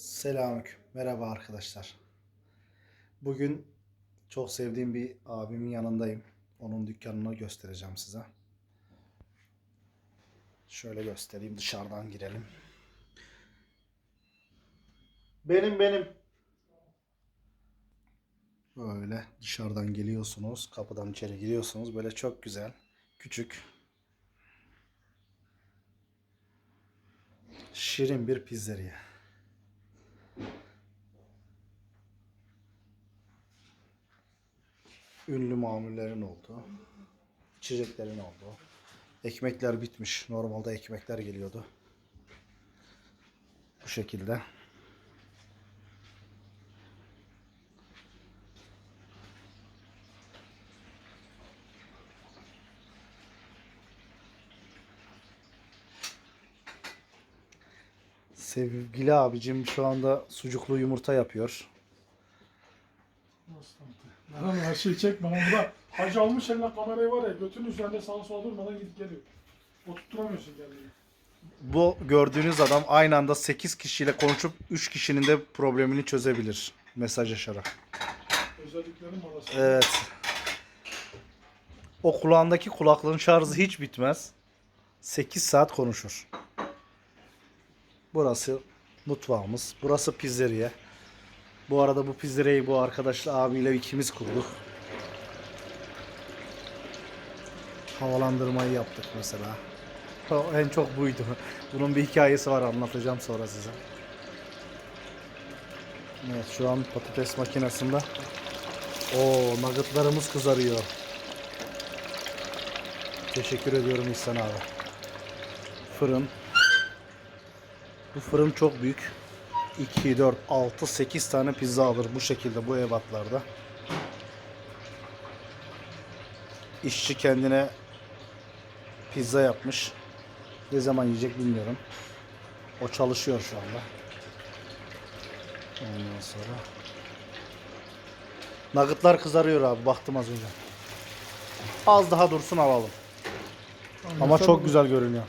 Selamünaleyküm. Merhaba arkadaşlar. Bugün çok sevdiğim bir abimin yanındayım. Onun dükkanını göstereceğim size. Şöyle göstereyim. Dışarıdan girelim. Benim benim. Böyle dışarıdan geliyorsunuz. Kapıdan içeri giriyorsunuz. Böyle çok güzel. Küçük. Şirin bir pizzeriye. Ünlü mamullerin olduğu, içeceklerin olduğu. Ekmekler bitmiş. Normalde ekmekler geliyordu. Bu şekilde. Sevgili abicim şu anda sucuklu yumurta yapıyor. Lan her şeyi çekme lan bu da hacı almış eline kamerayı var ya götünün üzerinde sağa sola durmadan gidip geliyor. Oturtturamıyorsun kendini. Bu gördüğünüz adam aynı anda 8 kişiyle konuşup 3 kişinin de problemini çözebilir mesajlaşarak. Özelliklerin arasında. Evet. O kulağındaki kulaklığın şarjı hiç bitmez. 8 saat konuşur. Burası mutfağımız. Burası pizzeriye. Bu arada bu pizzeriyeyi bu arkadaşla abiyle ikimiz kurduk. Havalandırmayı yaptık mesela. O en çok buydu. Bunun bir hikayesi var anlatacağım sonra size. Evet şu an patates makinesinde Oo nuggetlarımız kızarıyor. Teşekkür ediyorum İhsan abi. Fırın. Bu fırın çok büyük. 2, 4, 6, 8 tane pizza alır bu şekilde bu ebatlarda. İşçi kendine pizza yapmış. Ne zaman yiyecek bilmiyorum. O çalışıyor şu anda. Ondan sonra Nuggetlar kızarıyor abi baktım az önce. Az daha dursun alalım. Ama çok güzel görünüyor.